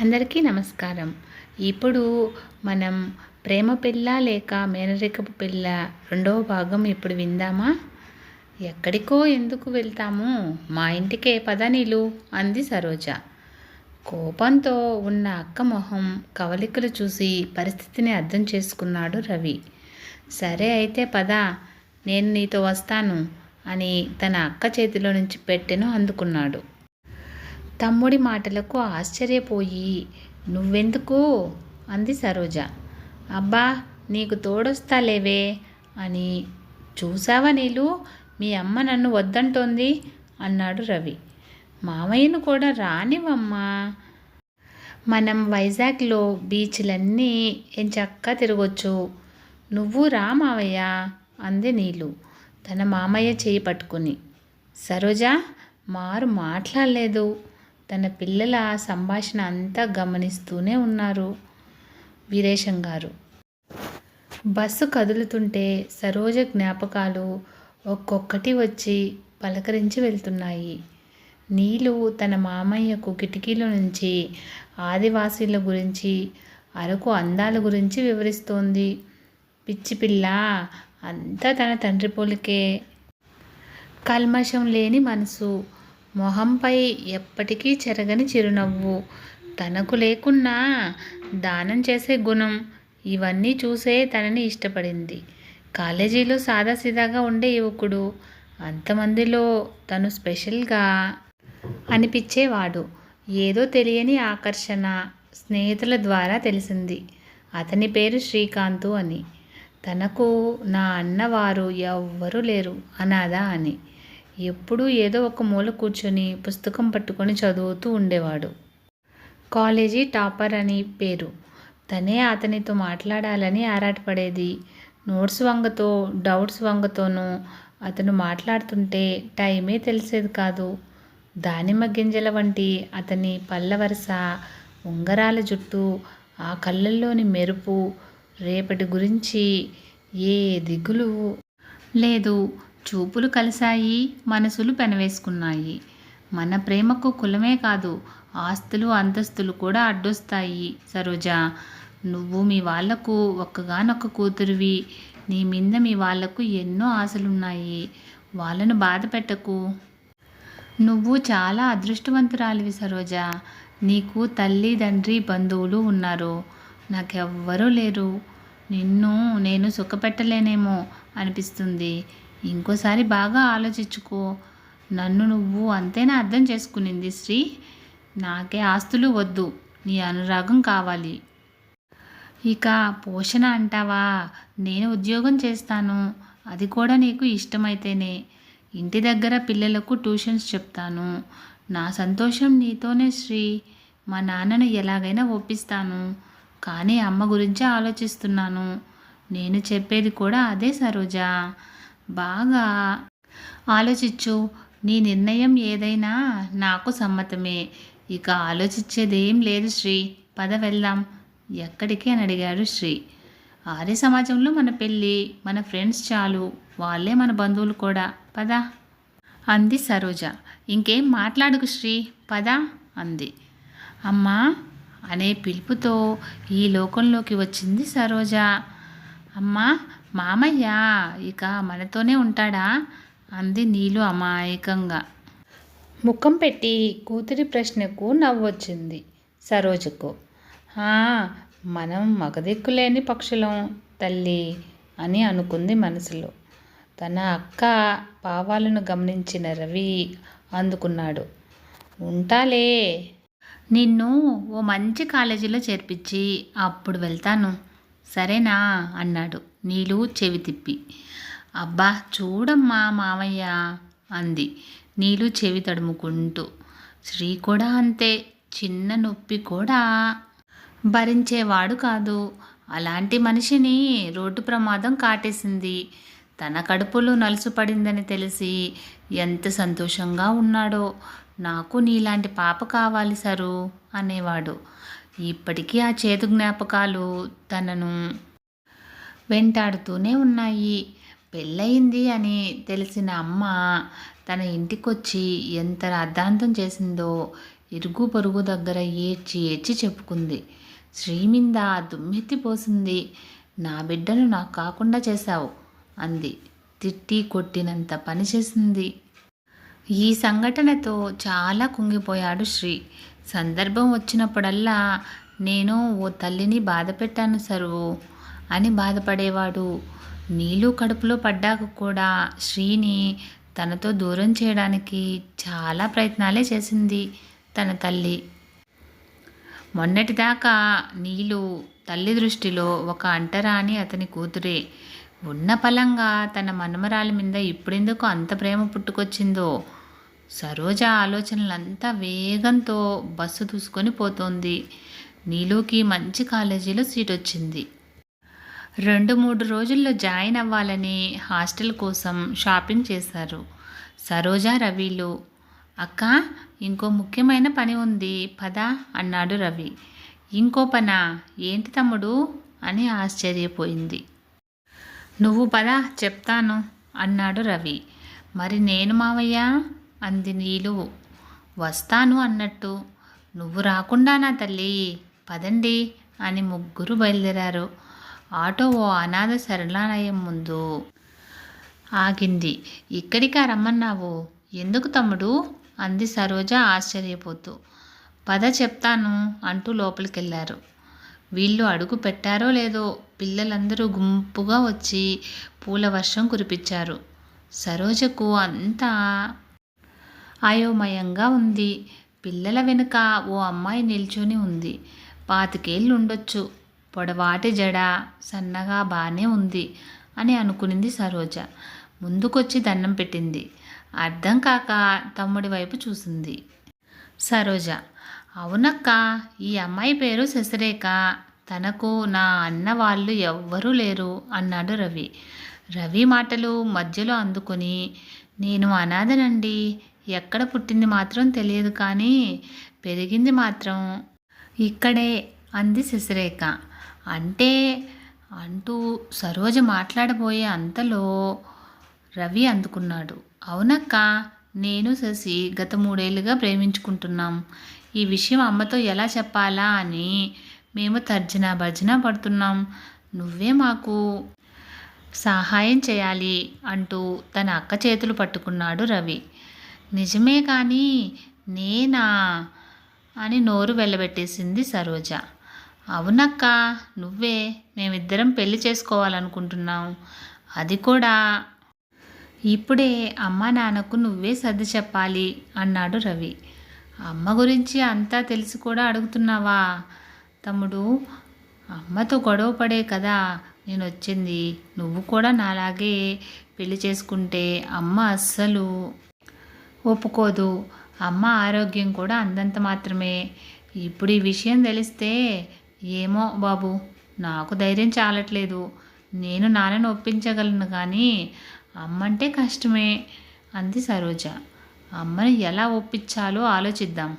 అందరికీ నమస్కారం. ఇప్పుడు మనం ప్రేమ పిల్ల లేక మేనరికపు పిల్ల రెండవ భాగం ఇప్పుడు విందామా? ఎక్కడికో ఎందుకు వెళ్తాము? మా ఇంటికే పద నీలు అంది సరోజ. కోపంతో ఉన్న అక్క మొహం కవలికలు చూసి పరిస్థితిని అర్థం చేసుకున్నాడు రవి. సరే అయితే పద నేను నీతో వస్తాను అని తన అక్క చేతిలో నుంచి పెట్టెను అందుకున్నాడు. తమ్ముడి మాటలకు ఆశ్చర్యపోయి నువ్వెందుకు అంది సరోజ. అబ్బా నీకు తోడొస్తాలేవే అని చూసావా నీళ్ళు మీ అమ్మ నన్ను వద్దంటోంది అన్నాడు రవి. మామయ్యను కూడా రానివమ్మా మనం వైజాగ్లో బీచ్లన్నీ ఎంచక్కా తిరగొచ్చు. నువ్వు రా మావయ్య అంది నీళ్ళు తన మామయ్య చేయి పట్టుకుని. సరోజ మారు మాట్లాడలేదు. తన పిల్లల సంభాషణ అంతా గమనిస్తూనే ఉన్నారు వీరేశం గారు. బస్సు కదులుతుంటే సరోజ జ్ఞాపకాలు ఒక్కొక్కటి వచ్చి పలకరించి వెళ్తున్నాయి. నీలు తన మామయ్యకు కిటికీలో నుంచి ఆదివాసీల గురించి అరకు అందాల గురించి వివరిస్తోంది. పిచ్చి పిల్ల అంతా తన తండ్రి పోలికే కల్మషం లేని మనసు మొహంపై ఎప్పటికీ చెరగని చిరునవ్వు. తనకు లేకున్నా దానం చేసే గుణం ఇవన్నీ చూసే తనని ఇష్టపడింది. కాలేజీలో సాదాసీదాగా ఉండే యువకుడు అంతమందిలో తను స్పెషల్గా అనిపించేవాడు. ఏదో తెలియని ఆకర్షణ స్నేహితుల ద్వారా తెలిసింది. అతని పేరు శ్రీకాంతు అని. తనకు నా అన్నవారు ఎవ్వరూ లేరు అనాథ అని. ఎప్పుడూ ఏదో ఒక మూల కూర్చొని పుస్తకం పట్టుకొని చదువుతూ ఉండేవాడు. కాలేజీ టాపర్ అని పేరు. తనే అతనితో మాట్లాడాలని ఆరాటపడేది. నోట్స్ వంగతో డౌట్స్ వంగతోనూ అతను మాట్లాడుతుంటే టైమే తెలిసేది కాదు. దానిమ్మ గింజల వంటి అతని పల్లవరస ఉంగరాల జుట్టు ఆ కళ్ళల్లోని మెరుపు రేపటి గురించి ఏ దిగులు లేదు. చూపులు కలిశాయి మనసులు పెనవేసుకున్నాయి. మన ప్రేమకు కులమే కాదు ఆస్తులు అంతస్తులు కూడా అడ్డొస్తాయి. సరోజ నువ్వు మీ వాళ్ళకు ఒక్కగానొక్క కూతురివి. నీ మీద మీ వాళ్ళకు ఎన్నో ఆశలున్నాయి. వాళ్ళను బాధ పెట్టకు. నువ్వు చాలా అదృష్టవంతురాలివి సరోజ. నీకు తల్లి తండ్రి బంధువులు ఉన్నారు. నాకెవ్వరూ లేరు. నిన్ను నేను సుఖపెట్టలేనేమో అనిపిస్తుంది. ఇంకోసారి బాగా ఆలోచించుకో. నన్ను నువ్వు అంతేనా అర్థం చేసుకునింది శ్రీ. నాకే ఆస్తులు వద్దు. నీ అనురాగం కావాలి. ఇక పోషణ అంటావా? నేను ఉద్యోగం చేస్తాను. అది కూడా నీకు ఇష్టమైతేనే. ఇంటి దగ్గర పిల్లలకు ట్యూషన్స్ చెప్తాను. నా సంతోషం నీతోనే శ్రీ. మా నాన్నను ఎలాగైనా ఒప్పిస్తాను. కానీ అమ్మ గురించే ఆలోచిస్తున్నాను. నేను చెప్పేది కూడా అదే సరోజా. బాగా ఆలోచించు. నీ నిర్ణయం ఏదైనా నాకు సమ్మతమే. ఇక ఆలోచించేదేం లేదు శ్రీ. పద వెళ్దాం. ఎక్కడికి అని అడిగాడు శ్రీ. ఆర్య సమాజంలో మన పెళ్ళి మన ఫ్రెండ్స్ చాలు. వాళ్ళే మన బంధువులు కూడా. పద. అంది సరోజ. ఇంకేం మాట్లాడుకు శ్రీ. పద అంది. అమ్మా అనే పిలుపుతో ఈ లోకంలోకి వచ్చింది సరోజ. అమ్మా మామయ్య ఇక మనతోనే ఉంటాడా? అంది నీలు అమాయకంగా. ముఖం పెట్టి కూతురి ప్రశ్నకు నవ్వొచ్చింది సరోజకు. మనం మగదిక్కులేని పక్షులం తల్లి అని అనుకుంది మనసులో. తన అక్క పావాలను గమనించిన రవి అందుకున్నాడు. ఉంటాలే. నిన్ను ఓ మంచి కాలేజీలో చేర్పించి అప్పుడు వెళ్తాను. సరేనా? అన్నాడు. నీలు చెవి తిప్పి. అబ్బా చూడమ్మా మామయ్య అంది. నీలు చెవి తడుముకుంటూ. శ్రీ కూడా అంతే చిన్న నొప్పి కూడా. భరించేవాడు కాదు. అలాంటి మనిషిని రోడ్డు ప్రమాదం కాటేసింది. తన కడుపులో నలుసు పడిందని తెలిసి ఎంత సంతోషంగా ఉన్నాడో. నాకు నీలాంటి పాప కావాలి సరు అనేవాడు. ఇప్పటికీ ఆ చేతు జ్ఞాపకాలు తనను వెంటాడుతూనే ఉన్నాయి. పెళ్ళయింది అని తెలిసిన అమ్మ తన ఇంటికొచ్చి ఎంత అర్ధాంతం చేసిందో ఇరుగు పొరుగు దగ్గర ఏడ్చి ఏడ్చి చెప్పుకుంది. శ్రీమింద దుమ్మెత్తిపోసింది నా బిడ్డను నాకు కాకుండా చేశావు అంది. తిట్టి కొట్టినంత పని చేసింది. ఈ సంఘటనతో చాలా కుంగిపోయాడు శ్రీ సందర్భం వచ్చినప్పుడల్లా నేను ఓ తల్లిని బాధ పెట్టాను సరువు. అని బాధపడేవాడు. నీళ్ళు కడుపులో పడ్డాక కూడా శ్రీని తనతో దూరం చేయడానికి చాలా ప్రయత్నాలే చేసింది తన తల్లి. మొన్నటిదాకా నీలు తల్లి దృష్టిలో ఒక అంటరాని అతని కూతురే. ఉన్న పలంగా తన మనమరాలి మీద ఇప్పుడెందుకు అంత ప్రేమ పుట్టుకొచ్చిందో. సరోజ ఆలోచనలంతా వేగంతో బస్సు దూసుకొని పోతోంది. నీలుకి మంచి కాలేజీలో సీట్ వచ్చింది రెండు మూడు రోజుల్లో జాయిన్ అవ్వాలని హాస్టల్ కోసం షాపింగ్ చేశారు. సరోజ రవిలు అక్క ఇంకో ముఖ్యమైన పని ఉంది పద అన్నాడు రవి. ఇంకో పనా? ఏంటి తమ్ముడు? అని ఆశ్చర్యపోయింది. నువ్వు పద చెప్తాను అన్నాడు రవి. మరి నేను మావయ్య? అంది నీలు వస్తాను అన్నట్టు. నువ్వు రాకుండా నా తల్లి పదండి అని ముగ్గురు బయలుదేరారు. ఆటో ఓ అనాథ శరణాలయం ముందు ఆగింది. ఇక్కడికా రమ్మన్నావు? ఎందుకు తమ్ముడు అంది సరోజ ఆశ్చర్యపోతూ. పద చెప్తాను అంటూ లోపలికెళ్ళారు వీళ్ళు అడుగు పెట్టారో లేదో పిల్లలందరూ గుంపుగా వచ్చి పూల వర్షం కురిపించారు. సరోజకు అంతా అయోమయంగా ఉంది. పిల్లల వెనుక ఓ అమ్మాయి నిల్చొని ఉంది. పాతికేళ్ళు ఉండొచ్చు పొడవాటి జడ సన్నగా బాగానే ఉంది అని అనుకునింది సరోజ. ముందుకొచ్చి దండం పెట్టింది. అర్థం కాక తమ్ముడి వైపు చూసింది. సరోజ అవునక్క ఈ అమ్మాయి పేరు శశిరేఖ. తనకు నా అన్న వాళ్ళు ఎవ్వరూ లేరు అన్నాడు రవి. రవి మాటలు మధ్యలో అందుకొని నేను అనాథనండి. ఎక్కడ పుట్టింది మాత్రం తెలియదు కానీ పెరిగింది మాత్రం ఇక్కడే అంది శశిరేఖ. అంటే అంటూ సరోజ మాట్లాడబోయే అంతలో రవి అందుకున్నాడు. అవునక్క నేను శశి గత మూడేళ్ళుగా ప్రేమించుకుంటున్నాం. ఈ విషయం అమ్మతో ఎలా చెప్పాలా అని మేము తర్జన భర్జన పడుతున్నాం. నువ్వే మాకు సహాయం చేయాలి అంటూ తన అక్క చేతులు పట్టుకున్నాడు రవి. నిజమే కానీ నేనా అని నోరు వెళ్ళబెట్టేసింది సరోజ. అవునక్క నువ్వే మేమిద్దరం పెళ్ళి చేసుకోవాలనుకుంటున్నాం. అది కూడా. ఇప్పుడే అమ్మ నాన్నకు నువ్వే సర్ది చెప్పాలి అన్నాడు రవి. అమ్మ గురించి అంతా తెలిసి కూడా అడుగుతున్నావా? తమ్ముడు అమ్మతో గొడవ పడే కదా నేను వచ్చింది నువ్వు కూడా నాలాగే పెళ్ళి చేసుకుంటే అమ్మ అస్సలు ఒప్పుకోదు. అమ్మ ఆరోగ్యం కూడా అందంత మాత్రమే. ఇప్పుడు ఈ విషయం తెలిస్తే ఏమో బాబు నాకు ధైర్యం చాలట్లేదు. నేను నాన్నను ఒప్పించగలను కానీ అమ్మంటే కష్టమే అంది సరోజ. అమ్మని ఎలా ఒప్పించాలో ఆలోచిద్దాం.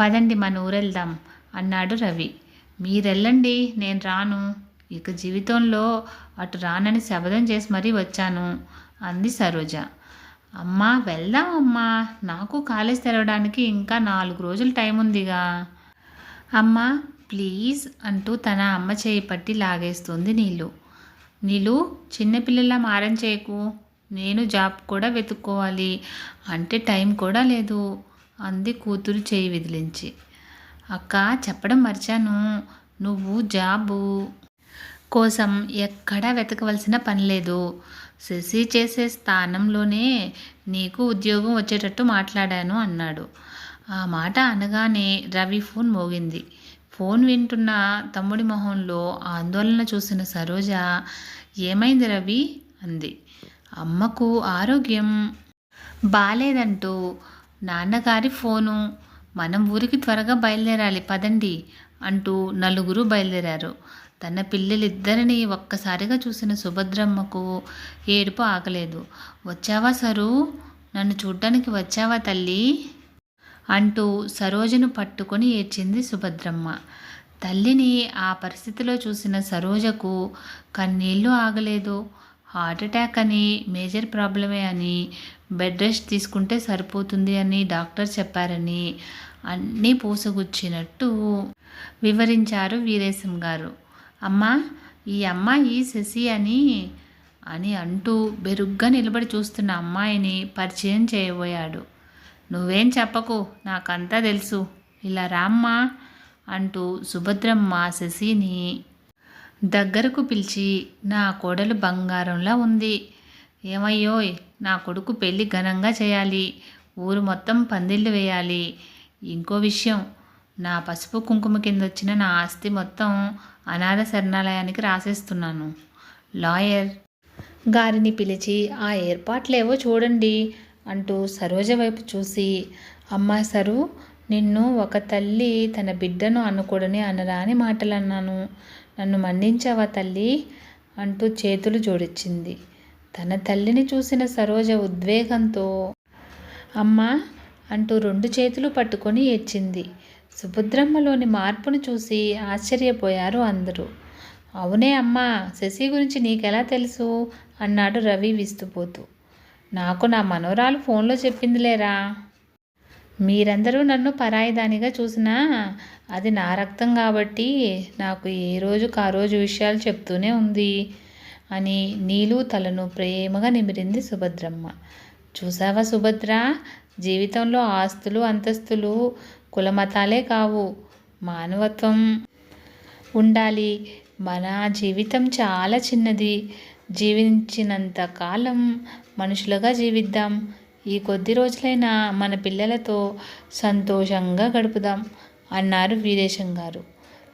పదండి మన ఊరెళ్దాం అన్నాడు రవి. మీరెళ్ళండి నేను రాను. ఇక జీవితంలో అటు రానని శబదం చేసి మరీ వచ్చాను అంది సరోజ. అమ్మా వెళ్దాం అమ్మా. నాకు కాలేజ్ తెరవడానికి ఇంకా నాలుగు రోజులు టైం ఉందిగా అమ్మా ప్లీజ్ అంటూ తన అమ్మ చేయి పట్టి లాగేస్తుంది నీళ్ళు. నీళ్ళు చిన్నపిల్లల మారం చేయకు. నేను జాబ్ కూడా వెతుక్కోవాలి. అంటే టైం కూడా లేదు. అంది కూతురు చేయి విదిలించి. అక్క చెప్పడం మర్చాను. నువ్వు జాబు కోసం ఎక్కడా వెతకవలసిన పని లేదు. శశి చేసే స్థానంలోనే నీకు ఉద్యోగం వచ్చేటట్టు మాట్లాడాను అన్నాడు. ఆ మాట అనగానే రవి ఫోన్ మోగింది. ఫోన్ వింటున్న తమ్ముడి మొహంలో ఆందోళన చూసిన సరోజ ఏమైంది రవి? అంది. అమ్మకు ఆరోగ్యం. బాలేదంటూ నాన్నగారి ఫోను. మనం ఊరికి త్వరగా బయలుదేరాలి పదండి అంటూ నలుగురు బయలుదేరారు. తన పిల్లలిద్దరిని ఒక్కసారిగా చూసిన సుభద్రమ్మకు ఏడుపు ఆగలేదు. వచ్చావా సరు? నన్ను చూడ్డానికి వచ్చావా తల్లి? అంటూ సరోజను పట్టుకొని ఏడ్చింది సుభద్రమ్మ. తల్లిని ఆ పరిస్థితిలో చూసిన సరోజకు కన్నీళ్ళు ఆగలేదు. హార్ట్ అటాక్ అని మేజర్ ప్రాబ్లమే అని బెడ్ రెస్ట్ తీసుకుంటే సరిపోతుంది అని డాక్టర్ చెప్పారని అన్నీ పూసగుచ్చినట్టు వివరించారు వీరేశం గారు. అమ్మా ఈ అమ్మాయి శశి అని అని అంటూ బెరుగ్గా నిలబడి చూస్తున్న అమ్మాయిని పరిచయం చేయబోయాడు. నువ్వేం చెప్పకు నాకంతా తెలుసు. ఇలా రామ్మా అంటూ సుభద్రమ్మ శశిని దగ్గరకు పిలిచి నా కోడలు బంగారంలా ఉంది. ఏమయ్యోయ్ నా కొడుకు పెళ్ళి ఘనంగా చేయాలి. ఊరు మొత్తం పందిళ్ళు వేయాలి. ఇంకో విషయం నా పసుపు కుంకుమ కింద వచ్చిన నా ఆస్తి మొత్తం అనాథ శరణాలయానికి రాసేస్తున్నాను. లాయర్ గారిని పిలిచి ఆ ఏర్పాట్లేవో చూడండి. అంటూ సరోజ వైపు చూసి అమ్మా సరు నిన్ను ఒక తల్లి తన బిడ్డను అనుకూడని అనరాని మాటలు అన్నాను నన్ను మన్నించావా తల్లి? అంటూ చేతులు జోడించింది. తన తల్లిని చూసిన సరోజ ఉద్వేగంతో అమ్మా అంటూ రెండు చేతులు పట్టుకొని ఏడ్చింది. సుభద్రమ్మలోని మార్పును చూసి ఆశ్చర్యపోయారు అందరూ. అవునే అమ్మా శశి గురించి నీకెలా తెలుసు? అన్నాడు రవి విస్తుపోతూ. నాకు నా మనోరాలు ఫోన్లో చెప్పిందిలేరా. మీరందరూ నన్ను పరాయిదానిగా చూసినా అది నా రక్తం కాబట్టి నాకు ఏ రోజుకు ఆ రోజు విషయాలు చెప్తూనే ఉంది అని నీలు తలను ప్రేమగా నిమిరింది సుభద్రమ్మ. చూసావా సుభద్ర? జీవితంలో ఆస్తులు అంతస్తులు కులమతాలే కావు. మానవత్వం ఉండాలి. మన జీవితం చాలా చిన్నది. జీవించినంత కాలం మనుషులుగా జీవిద్దాం. ఈ కొద్ది రోజులైనా మన పిల్లలతో సంతోషంగా గడుపుదాం అన్నారు వీరేశం గారు.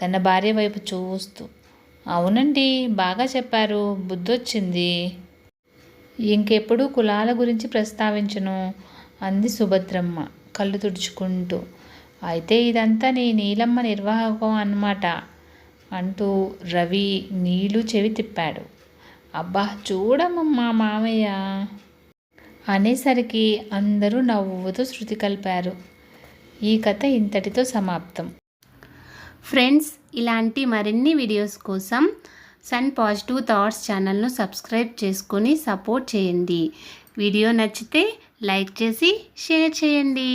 తన భార్య వైపు చూస్తూ. అవునండి బాగా చెప్పారు. బుద్ధొచ్చింది. ఇంకెప్పుడు కులాల గురించి ప్రస్తావించను అంది సుభద్రమ్మ కళ్ళు తుడుచుకుంటూ. అయితే ఇదంతా నీ నీలమ్మ నిర్వాహకం అన్నమాట అంటూ రవి నీళ్ళు చెవి తిప్పాడు. అబ్బా చూడమ్మా మామయ్య. అనేసరికి అందరూ నవ్వుతూ శృతి కలిపారు. ఈ కథ ఇంతటితో సమాప్తం. ఫ్రెండ్స్ ఇలాంటి మరిన్ని వీడియోస్ కోసం సన్ పాజిటివ్ థాట్స్ ఛానల్ను సబ్స్క్రైబ్ చేసుకొని సపోర్ట్ చేయండి. వీడియో నచ్చితే లైక్ చేసి షేర్ చేయండి.